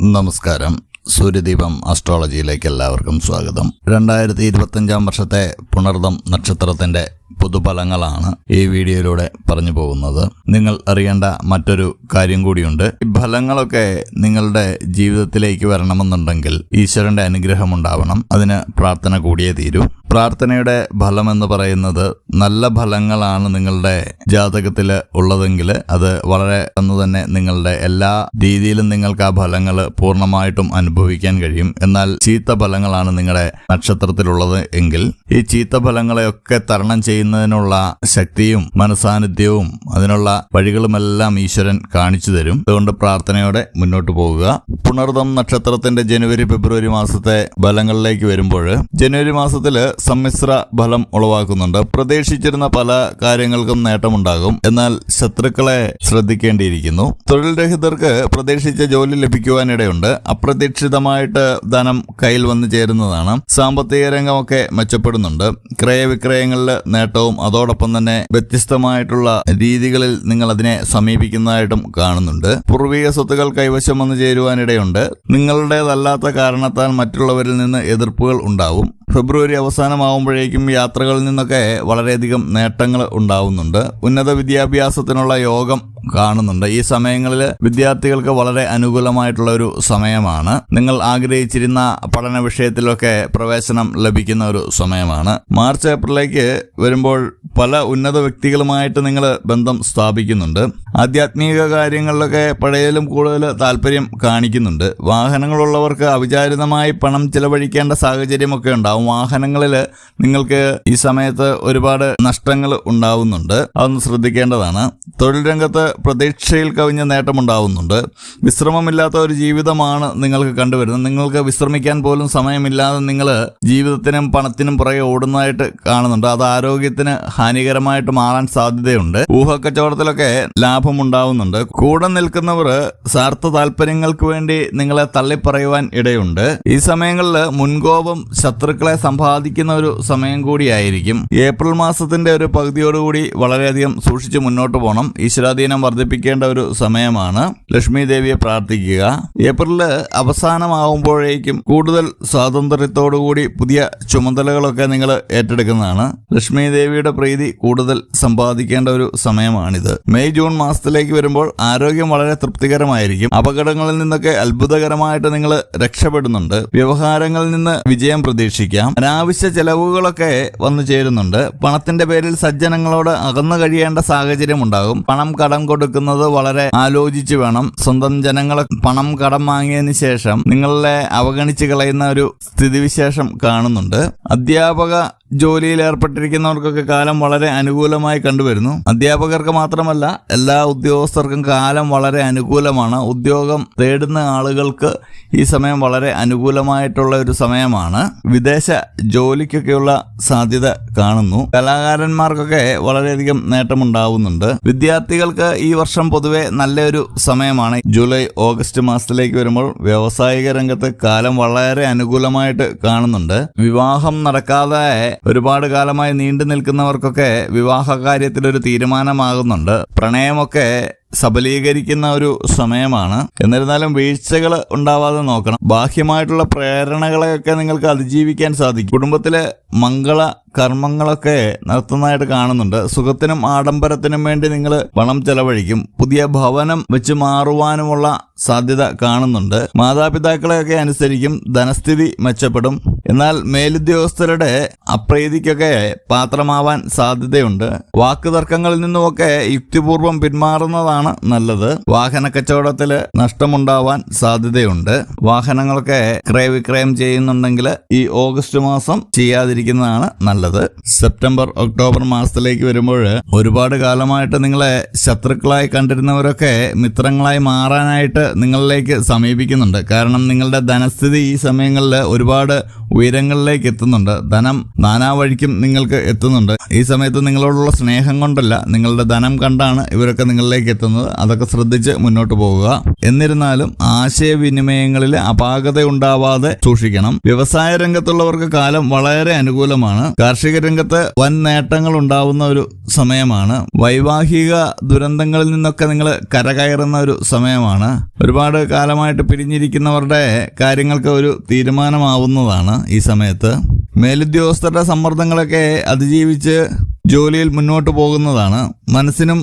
നമസ്കാരം. സൂര്യദീപം അസ്ട്രോളജിയിലേക്ക് എല്ലാവർക്കും സ്വാഗതം. രണ്ടായിരത്തി ഇരുപത്തഞ്ചാം വർഷത്തെ പുണർദം നക്ഷത്രത്തിന്റെ പൊതുഫലങ്ങളാണ് ഈ വീഡിയോയിലൂടെ പറഞ്ഞു പോകുന്നത്. നിങ്ങൾ അറിയേണ്ട മറ്റൊരു കാര്യം കൂടിയുണ്ട്. ഈ ഫലങ്ങളൊക്കെ നിങ്ങളുടെ ജീവിതത്തിലേക്ക് വരണമെന്നുണ്ടെങ്കിൽ ഈശ്വരന്റെ അനുഗ്രഹം ഉണ്ടാവണം അതിന് പ്രാർത്ഥന കൂടിയേ തീരൂ. പ്രാർത്ഥനയുടെ ഫലം എന്ന് പറയുന്നത് നല്ല ഫലങ്ങളാണ് നിങ്ങളുടെ ജാതകത്തിൽ ഉള്ളതെങ്കിൽ അത് വളരെ അന്ന് തന്നെ നിങ്ങളുടെ എല്ലാ രീതിയിലും നിങ്ങൾക്ക് ആ ഫലങ്ങൾ പൂർണമായിട്ടും അനുഭവിക്കാൻ കഴിയും. എന്നാൽ ചീത്ത ഫലങ്ങളാണ് നിങ്ങളുടെ നക്ഷത്രത്തിലുള്ളത് എങ്കിൽ ഈ ചീത്ത ഫലങ്ങളെയൊക്കെ തരണം ചെയ്യുന്നതിനുള്ള ശക്തിയും മനസാന്നിധ്യവും അതിനുള്ള വഴികളുമെല്ലാം ഈശ്വരൻ കാണിച്ചു തരും. അതുകൊണ്ട് പ്രാർത്ഥനയോടെ മുന്നോട്ട് പോകുക. പുണർദം നക്ഷത്രത്തിന്റെ ജനുവരി ഫെബ്രുവരി മാസത്തെ ഫലങ്ങളിലേക്ക് വരുമ്പോൾ ജനുവരി മാസത്തിൽ സമ്മിശ്ര ഫലം ഉളവാക്കുന്നുണ്ട്. പ്രതീക്ഷിച്ചിരുന്ന പല കാര്യങ്ങൾക്കും നേട്ടമുണ്ടാകും. എന്നാൽ ശത്രുക്കളെ ശ്രദ്ധിക്കേണ്ടിയിരിക്കുന്നു. തൊഴിൽ രഹിതർക്ക് പ്രതീക്ഷിച്ച ജോലി ലഭിക്കുവാനിടയുണ്ട്. അപ്രതീക്ഷിതമായിട്ട് ധനം കയ്യിൽ വന്നു ചേരുന്നതാണ്. സാമ്പത്തിക രംഗമൊക്കെ മെച്ചപ്പെടുന്നുണ്ട്. ക്രയവിക്രയങ്ങളിൽ നേട്ടവും അതോടൊപ്പം തന്നെ വ്യത്യസ്തമായിട്ടുള്ള രീതികളിൽ നിങ്ങൾ അതിനെ സമീപിക്കുന്നതായിട്ടും കാണുന്നുണ്ട്. പൂർവിക സ്വത്തുകൾ കൈവശം വന്നു ചേരുവാനിടയുണ്ട്. നിങ്ങളുടേതല്ലാത്ത കാരണത്താൽ മറ്റുള്ളവരിൽ നിന്ന് എതിർപ്പുകൾ ഉണ്ടാവും. ഫെബ്രുവരി അവസാനമാകുമ്പോഴേക്കും യാത്രകളിൽ നിന്നൊക്കെ വളരെയധികം നേട്ടങ്ങൾ ഉണ്ടാവുന്നുണ്ട്. ഉന്നത വിദ്യാഭ്യാസത്തിനുള്ള യോഗം കാണുന്നുണ്ട്. ഈ സമയങ്ങളിൽ വിദ്യാർത്ഥികൾക്ക് വളരെ അനുകൂലമായിട്ടുള്ള ഒരു സമയമാണ്. നിങ്ങൾ ആഗ്രഹിച്ചിരുന്ന പഠന വിഷയത്തിലൊക്കെ പ്രവേശനം ലഭിക്കുന്ന ഒരു സമയമാണ്. മാർച്ച് ഏപ്രിലേക്ക് വരുമ്പോൾ പല ഉന്നത വ്യക്തികളുമായിട്ട് നിങ്ങൾ ബന്ധം സ്ഥാപിക്കുന്നുണ്ട്. ആധ്യാത്മിക കാര്യങ്ങളിലൊക്കെ പഴയതിലും കൂടുതൽ താല്പര്യം കാണിക്കുന്നുണ്ട്. വാഹനങ്ങളുള്ളവർക്ക് അവിചാരിതമായി പണം ചിലവഴിക്കേണ്ട സാഹചര്യമൊക്കെ ഉണ്ടാവും. വാഹനങ്ങളിൽ നിങ്ങൾക്ക് ഈ സമയത്ത് ഒരുപാട് നഷ്ടങ്ങൾ ഉണ്ടാവുന്നുണ്ട്. അതൊന്ന് ശ്രദ്ധിക്കേണ്ടതാണ്. തൊഴിൽ രംഗത്ത് പ്രതീക്ഷയിൽ കവിഞ്ഞ നേട്ടമുണ്ടാവുന്നുണ്ട് വിശ്രമമില്ലാത്ത ഒരു ജീവിതമാണ് നിങ്ങൾക്ക് കണ്ടുവരുന്നത്. നിങ്ങൾക്ക് വിശ്രമിക്കാൻ പോലും സമയമില്ലാതെ നിങ്ങൾ ജീവിതത്തിനും പണത്തിനും പുറകെ ഓടുന്നതായിട്ട് കാണുന്നുണ്ട്. അത് ആരോഗ്യത്തിന് ഹാനികരമായിട്ട് മാറാൻ സാധ്യതയുണ്ട്. ഊഹക്കച്ചവടത്തിലൊക്കെ ലാഭം ഉണ്ടാവുന്നുണ്ട്. കൂടെ നിൽക്കുന്നവർ സ്വാർത്ഥ താല്പര്യങ്ങൾക്ക് വേണ്ടി നിങ്ങളെ തള്ളിപ്പറയുവാൻ ഇടയുണ്ട്. ഈ സമയങ്ങളിൽ മുൻകോപം ശത്രുക്കളെ സമ്പാദിക്കുന്ന ഒരു സമയം കൂടിയായിരിക്കും. ഏപ്രിൽ മാസത്തിന്റെ ഒരു പകുതിയോടുകൂടി വളരെയധികം സൂക്ഷിച്ച് മുന്നോട്ട് പോകണം ഈശ്വരാധീനം വർദ്ധിപ്പിക്കേണ്ട ഒരു സമയമാണ്. ലക്ഷ്മി ദേവിയെ പ്രാർത്ഥിക്കുക. ഏപ്രിൽ അവസാനമാകുമ്പോഴേക്കും കൂടുതൽ സ്വാതന്ത്ര്യത്തോടുകൂടി പുതിയ ചുമതലകളൊക്കെ നിങ്ങൾ ഏറ്റെടുക്കുന്നതാണ്. ലക്ഷ്മി ദേവിയുടെ പ്രീതി കൂടുതൽ സമ്പാദിക്കേണ്ട ഒരു സമയമാണിത്. മെയ് ജൂൺ മാസത്തിലേക്ക് വരുമ്പോൾ ആരോഗ്യം വളരെ തൃപ്തികരമായിരിക്കും. അപകടങ്ങളിൽ നിന്നൊക്കെ അത്ഭുതകരമായിട്ട് നിങ്ങൾ രക്ഷപ്പെടുന്നുണ്ട്. വ്യവഹാരങ്ങളിൽ നിന്ന് വിജയം പ്രതീക്ഷിക്കാം. അനാവശ്യ ചെലവുകളൊക്കെ വന്നു ചേരുന്നുണ്ട്. പണത്തിന്റെ പേരിൽ സജ്ജനങ്ങളോട് അകന്നു കഴിയേണ്ട സാഹചര്യം ഉണ്ടാകും. പണം കടം കൊടുക്കുന്നത് വളരെ ആലോചിച്ച് വേണം. സ്വന്തം ജനങ്ങളെ പണം കടം വാങ്ങിയതിന് ശേഷം നിങ്ങളെ അവഗണിച്ച് കളയുന്ന ഒരു സ്ഥിതിവിശേഷം കാണുന്നുണ്ട്. അധ്യാപക ജോലിയിൽ ഏർപ്പെട്ടിരിക്കുന്നവർക്കൊക്കെ കാലം വളരെ അനുകൂലമായി കണ്ടുവരുന്നു. അധ്യാപകർക്ക് മാത്രമല്ല എല്ലാ ഉദ്യോഗസ്ഥർക്കും കാലം വളരെ അനുകൂലമാണ്. ഉദ്യോഗം തേടുന്ന ആളുകൾക്ക് ഈ സമയം വളരെ അനുകൂലമായിട്ടുള്ള ഒരു സമയമാണ്. വിദേശ ജോലിക്കൊക്കെയുള്ള സാധ്യത കാണുന്നു. കലാകാരന്മാർക്കൊക്കെ വളരെയധികം നേട്ടമുണ്ടാവുന്നുണ്ട്. വിദ്യാർത്ഥികൾക്ക് ഈ വർഷം പൊതുവെ നല്ലൊരു സമയമാണ്. ജൂലൈ ഓഗസ്റ്റ് മാസത്തിലേക്ക് വരുമ്പോൾ വ്യാവസായിക രംഗത്ത് കാലം വളരെ അനുകൂലമായിട്ട് കാണുന്നുണ്ട്. വിവാഹം നടക്കാതെ ഒരുപാട് കാലമായി നീണ്ടു നിൽക്കുന്നവർക്കൊക്കെ വിവാഹ കാര്യത്തിലൊരു തീരുമാനമാകുന്നുണ്ട്. പ്രണയമൊക്കെ സബലീകരിക്കുന്ന ഒരു സമയമാണ്. എന്നിരുന്നാലും വീഴ്ചകൾ ഉണ്ടാവാതെ നോക്കണം. ബാഹ്യമായിട്ടുള്ള പ്രേരണകളെയൊക്കെ നിങ്ങൾക്ക് അതിജീവിക്കാൻ സാധിക്കും. കുടുംബത്തിലെ മംഗള കർമ്മങ്ങളൊക്കെ നടത്തുന്നതായിട്ട് കാണുന്നുണ്ട്. സുഖത്തിനും ആഡംബരത്തിനും വേണ്ടി നിങ്ങൾ പണം ചെലവഴിക്കും. പുതിയ ഭവനം വെച്ച് മാറുവാനുമുള്ള സാധ്യത കാണുന്നുണ്ട്. മാതാപിതാക്കളെയൊക്കെ അനുസരിക്കും. ധനസ്ഥിതി മെച്ചപ്പെടും. എന്നാൽ മേലുദ്യോഗസ്ഥരുടെ അപ്രീതിക്കൊക്കെ പാത്രമാവാൻ സാധ്യതയുണ്ട്. വാക്കുതർക്കങ്ങളിൽ നിന്നുമൊക്കെ യുക്തിപൂർവം പിന്മാറുന്നതാണ് നല്ലത്. വാഹന കച്ചവടത്തിൽ നഷ്ടമുണ്ടാവാൻ സാധ്യതയുണ്ട്. വാഹനങ്ങളൊക്കെ ക്രയവിക്രയം ചെയ്യുന്നുണ്ടെങ്കിൽ ഈ ഓഗസ്റ്റ് മാസം ചെയ്യാതിരിക്കുന്നതാണ് നല്ലത്. സെപ്റ്റംബർ ഒക്ടോബർ മാസത്തിലേക്ക് വരുമ്പോൾ ഒരുപാട് കാലമായിട്ട് നിങ്ങളെ ശത്രുക്കളായി കണ്ടിരുന്നവരൊക്കെ മിത്രങ്ങളായി മാറാനായിട്ട് നിങ്ങളിലേക്ക് സമീപിക്കുന്നുണ്ട്. കാരണം നിങ്ങളുടെ ധനസ്ഥിതി ഈ സമയങ്ങളിൽ ഒരുപാട് ഉയരങ്ങളിലേക്ക് എത്തുന്നുണ്ട്. ധനം നാനാ വഴിക്കും നിങ്ങൾക്ക് എത്തുന്നുണ്ട്. ഈ സമയത്ത് നിങ്ങളോടുള്ള സ്നേഹം കൊണ്ടല്ല നിങ്ങളുടെ ധനം കണ്ടാണ് ഇവരൊക്കെ നിങ്ങളിലേക്ക് എത്തുന്നത്. അതൊക്കെ ശ്രദ്ധിച്ച് മുന്നോട്ട് പോകുക. എന്നിരുന്നാലും ആശയവിനിമയങ്ങളിൽ അപാകത ഉണ്ടാവാതെ സൂക്ഷിക്കണം. വ്യവസായ രംഗത്തുള്ളവർക്ക് കാലം വളരെ അനുകൂലമാണ്. കാർഷിക രംഗത്ത് വൻ നേട്ടങ്ങൾ ഉണ്ടാവുന്ന ഒരു സമയമാണ്. വൈവാഹിക ദുരന്തങ്ങളിൽ നിന്നൊക്കെ നിങ്ങൾ കരകയറുന്ന ഒരു സമയമാണ്. ഒരുപാട് കാലമായിട്ട് പിരിഞ്ഞിരിക്കുന്നവരുടെ കാര്യങ്ങൾക്ക് ഒരു തീരുമാനമാവുന്നതാണ് ഈ സമയത്ത്. മേലുദ്യോഗസ്ഥരുടെ സമ്മർദ്ദങ്ങളൊക്കെ അതിജീവിച്ച് ജോലിയിൽ മുന്നോട്ട് പോകുന്നതാണ്. മനസ്സിനും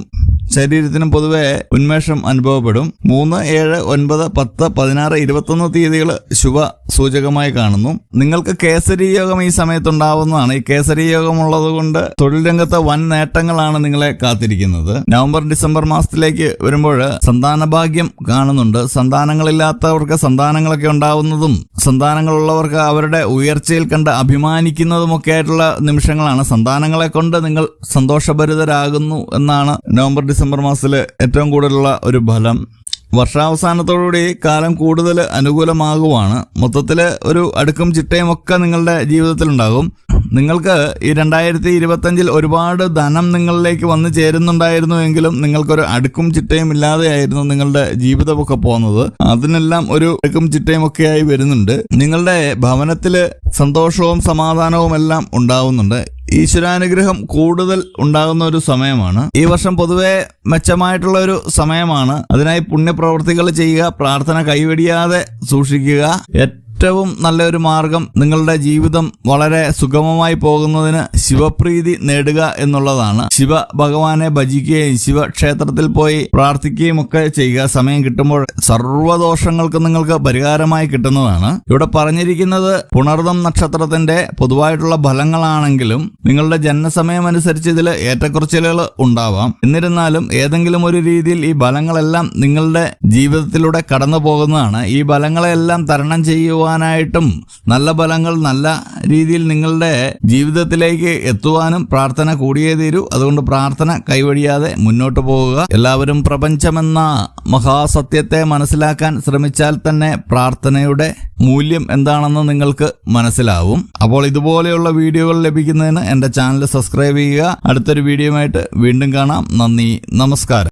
ശരീരത്തിനും പൊതുവെ ഉന്മേഷം അനുഭവപ്പെടും. മൂന്ന് ഏഴ് ഒൻപത് പത്ത് പതിനാറ് ഇരുപത്തൊന്ന് തീയതികൾ ശുഭ സൂചകമായി കാണുന്നു. നിങ്ങൾക്ക് കേസരി യോഗം ഈ സമയത്തുണ്ടാവുന്നതാണ്. ഈ കേസരി യോഗം ഉള്ളത് കൊണ്ട് തൊഴിൽ രംഗത്തെ വൻ നേട്ടങ്ങളാണ് നിങ്ങളെ കാത്തിരിക്കുന്നത്. നവംബർ ഡിസംബർ മാസത്തിലേക്ക് വരുമ്പോൾ സന്താന ഭാഗ്യം കാണുന്നുണ്ട്. സന്താനങ്ങളില്ലാത്തവർക്ക് സന്താനങ്ങളൊക്കെ ഉണ്ടാവുന്നതും സന്താനങ്ങളുള്ളവർക്ക് അവരുടെ ഉയർച്ചയിൽ കണ്ട് അഭിമാനിക്കുന്നതുമൊക്കെ ആയിട്ടുള്ള നിമിഷങ്ങളാണ്. സന്താനങ്ങളെ കൊണ്ട് നിങ്ങൾ സന്തോഷഭരിതരാകുന്നു എന്നാണ് നവംബർ ഡിസംബർ മാസത്തിലെ ഏറ്റവും കൂടുതലുള്ള ഒരു ഫലം വർഷാവസാനത്തോടുകൂടി കാലം കൂടുതൽ അനുകൂലമാകുവാണ്. മൊത്തത്തിൽ ഒരു അടുക്കും ചിട്ടയും ഒക്കെ നിങ്ങളുടെ ജീവിതത്തിലുണ്ടാകും. നിങ്ങൾക്ക് ഈ രണ്ടായിരത്തി ഇരുപത്തഞ്ചിൽ ഒരുപാട് ധനം നിങ്ങളിലേക്ക് വന്നു ചേരുന്നുണ്ടായിരുന്നു എങ്കിലും നിങ്ങൾക്കൊരു അടുക്കും ചിട്ടയും ഇല്ലാതെയായിരുന്നു നിങ്ങളുടെ ജീവിതമൊക്കെ പോകുന്നത്. അതിനെല്ലാം ഒരു അടുക്കും ചിട്ടയും ഒക്കെ ആയി വരുന്നുണ്ട്. നിങ്ങളുടെ ഭവനത്തിൽ സന്തോഷവും സമാധാനവും എല്ലാം ഉണ്ടാവുന്നുണ്ട്. ഈശ്വരാനുഗ്രഹം കൂടുതൽ ഉണ്ടാകുന്ന ഒരു സമയമാണ്. ഈ വർഷം പൊതുവെ മെച്ചമായിട്ടുള്ള ഒരു സമയമാണ്. അതിനായി പുണ്യപ്രവർത്തികൾ ചെയ്യുക പ്രാർത്ഥന കൈവെടിയാതെ സൂക്ഷിക്കുക. ഏറ്റവും നല്ലൊരു മാർഗം നിങ്ങളുടെ ജീവിതം വളരെ സുഗമമായി പോകുന്നതിന് ശിവപ്രീതി നേടുക എന്നുള്ളതാണ്. ശിവ ഭഗവാനെ ഭജിക്കുകയും ശിവക്ഷേത്രത്തിൽ പോയി പ്രാർത്ഥിക്കുകയും ഒക്കെ ചെയ്യുക സമയം കിട്ടുമ്പോൾ സർവദോഷങ്ങൾക്കും നിങ്ങൾക്ക് പരിഹാരമായി കിട്ടുന്നതാണ്. ഇവിടെ പറഞ്ഞിരിക്കുന്നത് പുണർദം നക്ഷത്രത്തിന്റെ പൊതുവായിട്ടുള്ള ഫലങ്ങളാണെങ്കിലും നിങ്ങളുടെ ജനനസമയം അനുസരിച്ച് ഇതിൽ ഏറ്റക്കുറച്ചിലുകൾ ഉണ്ടാവാം. എന്നിരുന്നാലും ഏതെങ്കിലും ഒരു രീതിയിൽ ഈ ഫലങ്ങളെല്ലാം നിങ്ങളുടെ ജീവിതത്തിലൂടെ കടന്നു പോകുന്നതാണ് ഈ ഫലങ്ങളെല്ലാം തരണം ചെയ്യുവാനായിട്ടും നല്ല ഫലങ്ങൾ നല്ല രീതിയിൽ നിങ്ങളുടെ ജീവിതത്തിലേക്ക് എത്തുവാനും പ്രാർത്ഥന കൂടിയേ തീരൂ. അതുകൊണ്ട് പ്രാർത്ഥന കൈവഴിയാതെ മുന്നോട്ട് പോകുക. എല്ലാവരും പ്രപഞ്ചമെന്ന മഹാസത്യത്തെ മനസ്സിലാക്കാൻ ശ്രമിച്ചാൽ തന്നെ പ്രാർത്ഥനയുടെ മൂല്യം എന്താണെന്ന് നിങ്ങൾക്ക് മനസ്സിലാവും. അപ്പോൾ ഇതുപോലെയുള്ള വീഡിയോകൾ ലഭിക്കുന്നതിന് എന്റെ ചാനൽ സബ്സ്ക്രൈബ് ചെയ്യുക. അടുത്തൊരു വീഡിയോയുമായിട്ട് വീണ്ടും കാണാം. നന്ദി. നമസ്കാരം.